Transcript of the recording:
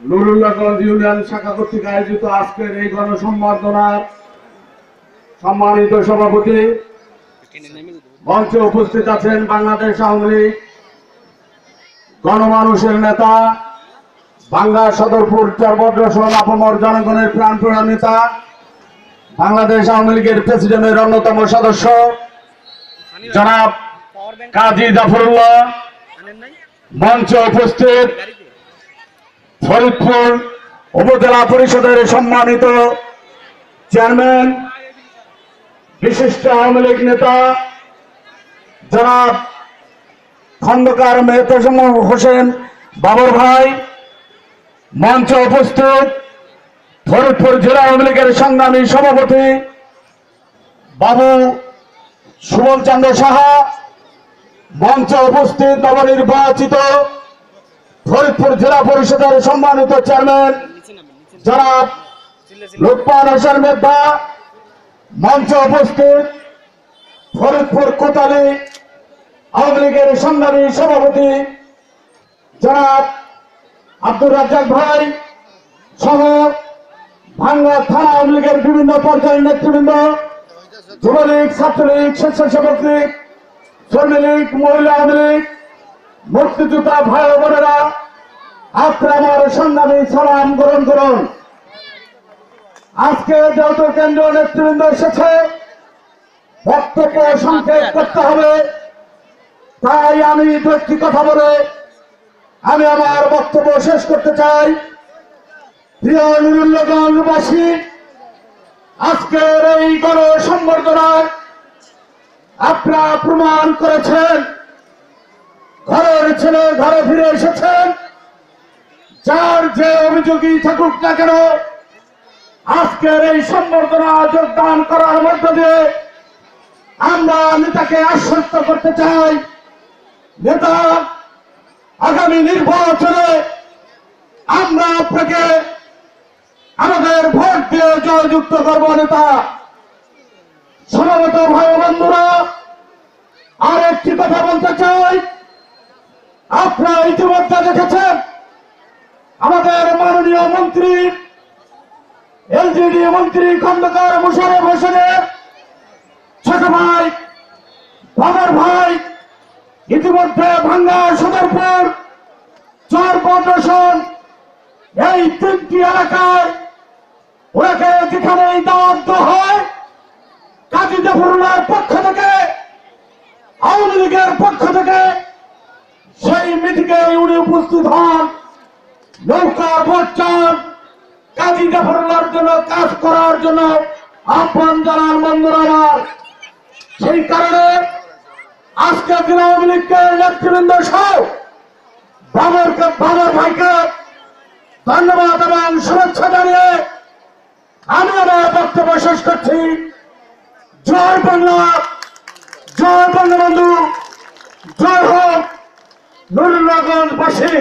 নুরুল্লাহগঞ্জ union শাখা কর্তৃক আয়োজিত আজকের এই গণসম্বর্ধনার সম্মানিত সভাপতি মঞ্চে উপস্থিত আছেন বাংলাদেশ আওয়ামী লীগ গণমানুষের নেতা, বাংলা সদরপুর চরবদ্রসন আপমর জনগণের প্রাণপ্রিয় নেতা বাংলাদেশ আওয়ামী লীগের প্রেসিডেন্টের অন্যতম সদস্য, জনাব কাজী জাফরুল্লাহ মঞ্চে উপস্থিত ফরিদপুর উপজেলা পরিষদের সম্মানিত চেয়ারম্যান, বিশিষ্ট আওয়ামী লীগ নেতা জনাব খন্দকার মেহতাজম হোসেন বাবর ভাই, মঞ্চে উপস্থিত ফরিদপুর জেলা আওয়ামী লীগের সংগ্রামী সভাপতি বাবু সুবল চন্দ্র সাহা মঞ্চে উপস্থিত নবনির্বাচিত ফরিদপুর জেলা পরিষদের সম্মানিত চেয়ারম্যান, জনাব লুৎফান হোসেন মেদ্ধা মঞ্চে উপস্থিত ফরিদপুর কোতালি আওয়ামী লীগের সংগ্রামী সভাপতি, জনাব আব্দুর রাজ্জাক ভাই সহ ভাঙ্গা থানা আওয়ামী লীগের বিভিন্ন পর্যায়ের নেতৃবৃন্দ, যুবলীগ, ছাত্রলীগ, স্বেচ্ছাসেবক লীগ শ্রমিক লীগ, মহিলা লীগ, মুক্তিযোদ্ধা ভাই বোনেরা, আপনার আমার সংগ্রামী সালাম গ্রহণ করুন। আজকে যেহেতু কেন্দ্রীয় নেতৃবৃন্দ এসেছে বক্তব্য সংক্ষেপ করতে হবে। তাই আমি দু একটি কথা বলে আমি আমার বক্তব্য শেষ করতে চাই। প্রিয় নুরুল্লগঞ্জবাসী আজকের এই গণ সম্বর্ধনায় আপনারা প্রমাণ করেছেন। ঘরের ছেলে ঘরে ফিরে এসেছেন। যার যে অভিযোগই থাকুক না কেন, আজকের এই সম্বর্ধনা যোগদান করার মধ্য দিয়ে আমরা নেতাকে আশ্বস্ত করতে চাই। নেতা, আগামী নির্বাচনে আমরা আপনাকে আমাদের ভোট দিয়ে জয়যুক্ত করব, নেতা। সমাগত ভাই বন্ধুরা, আর একটি কথা বলতে চাই। আপনারা ইতিমধ্যে দেখেছেন, আমাদের মাননীয় মন্ত্রী, এলজিডি মন্ত্রী খন্দকার মুশারফ হোসেনের ছোট ভাই, বাবার ভাই, ইতিমধ্যে ভাঙ্গা সদরপুর চর প্রদর্শন এই তিনটি এলাকায় ওনাকে যেখানে দাওয়াত দেওয়া জাফরুল্লাহর পক্ষ থেকে, আওয়ামী লীগের পক্ষ থেকে সেই মিটিংয়ে উনি উপস্থিত হন। নৌকা ভোট চান কাজী জাফরুল্লাহর জন্য কাজ করার জন্য আহ্বান জানান বন্ধুরা আমার। সেই কারণে আজকে আওয়ামী লীগের নেতৃবৃন্দ সহ বাবর ভাইকে ধন্যবাদ এবং শুভেচ্ছা জানিয়ে আমি আমার বক্তব্য শেষ করছি। জয় বাংলা জয় বঙ্গবন্ধু জয় হোক নুরুল্লাহগঞ্জবাসী